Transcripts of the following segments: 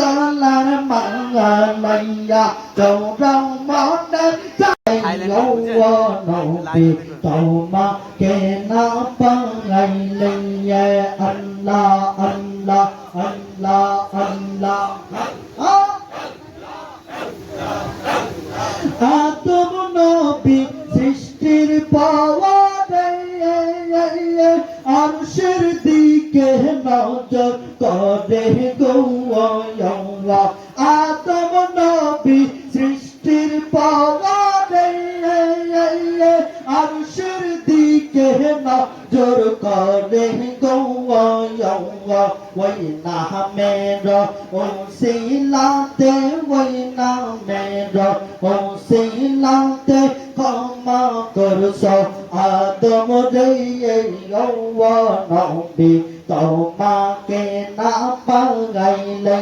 ta la nó mặn ngờ mình dạ trầu rau món đến chạy ngấu vô nụ biệt trầu mà kề băng ngày linh nhẹ anh lo আরশের দিকে নজর করে গৌয়া আদম নবী সৃষ্টির পাওয়ারে আরশের দিকে নজর করে গৌয়া ওই না মেরা ও সিলাতে ওই না মেরা ও সিলাতে ক্ষমা করছ আদম রে ও নবী তোমাকে না পাগাইলে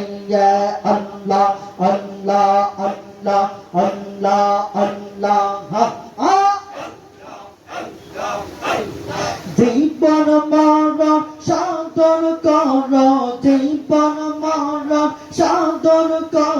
আল্লাহ আল্লাহ আল্লাহ আল্লাহ আল্লাহ হা আ জীবন সাধন কর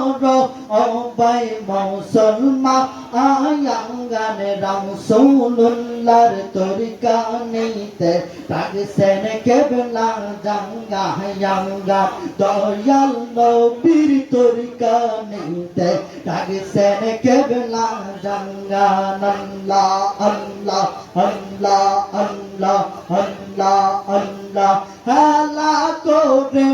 অবাই মুসলমান আয়াঙ্গান রামসুল্লার তরিকা নিতে রাগসেন কেবলা জাঙ্গা ইয়াঙ্গা দয়াল নবীর তরিকা নিতে রাগসেন কেবলা জাঙ্গা নল্লা আল্লাহ আল্লাহ আল্লাহ আল্লাহ আল্লাহ। হেলা করে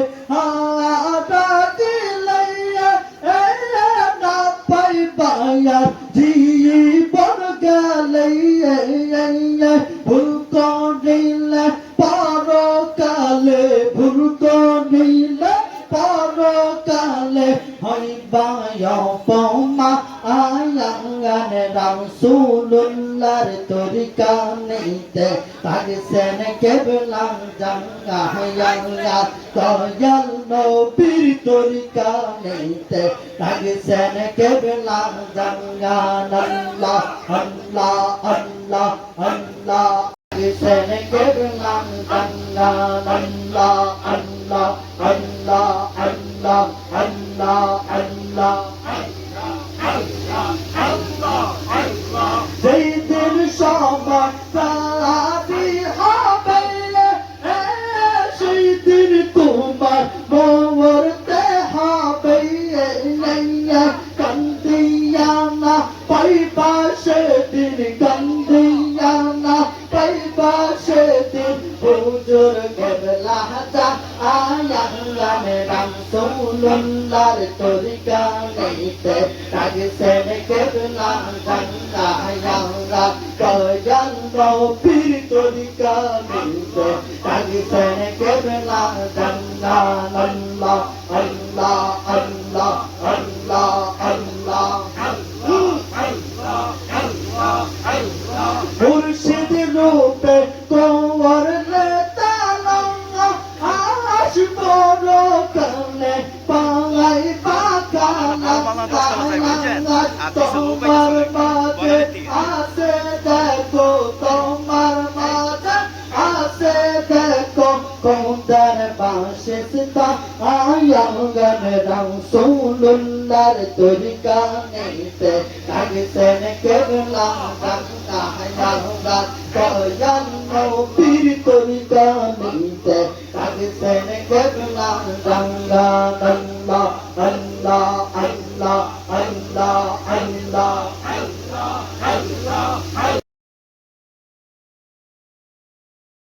পাইবায়া জীবন গেলাইয়া ভুল করিলে পরকালে ভুল করিলে পরকালে হইবায় পমা আয়াঙ্গান রামসুল্লার তরিকা নিতে পাকিস্তান কেবলাম জাঙ্গা হায়াঙ্গা দয়াল নবীর তরিকা নিতে পাকিস্তান কেবলাম জাঙ্গা। আল্লাহ আল্লাহ আল্লাহ আল্লাহ পাকিস্তান কেবলাম জাঙ্গা। আল্লাহ আল্লাহ আল্লাহ আল্লাহ আল্লাহ আল্লাহ। এ, কান্দিয়া না পাইবা সেদিন কান্দিয়া না পাইবা সেদিন হুজুর কেবলা যা আয়াঙ্গানে রামসুল্লার তরিকা নিতে রাগসেন কেবলা গঙ্গা আয়াঙ্গা কয়াল নবীর তরিকা নিতে রাগসেন কেবলা আল্লাহ আল্লাহ। দেখো তোমার মাঝে আসে দেখো কোদার বাসে সিতা আয়াঙ্গন রামসুল্লার তরিকা নিতে লাগছেন কেবলা গঙ্গা হায়াঙ্গা দয়াল নবীর তরিকা নিতে লাগছেন কেবলা আল্লাহ আল্লাহ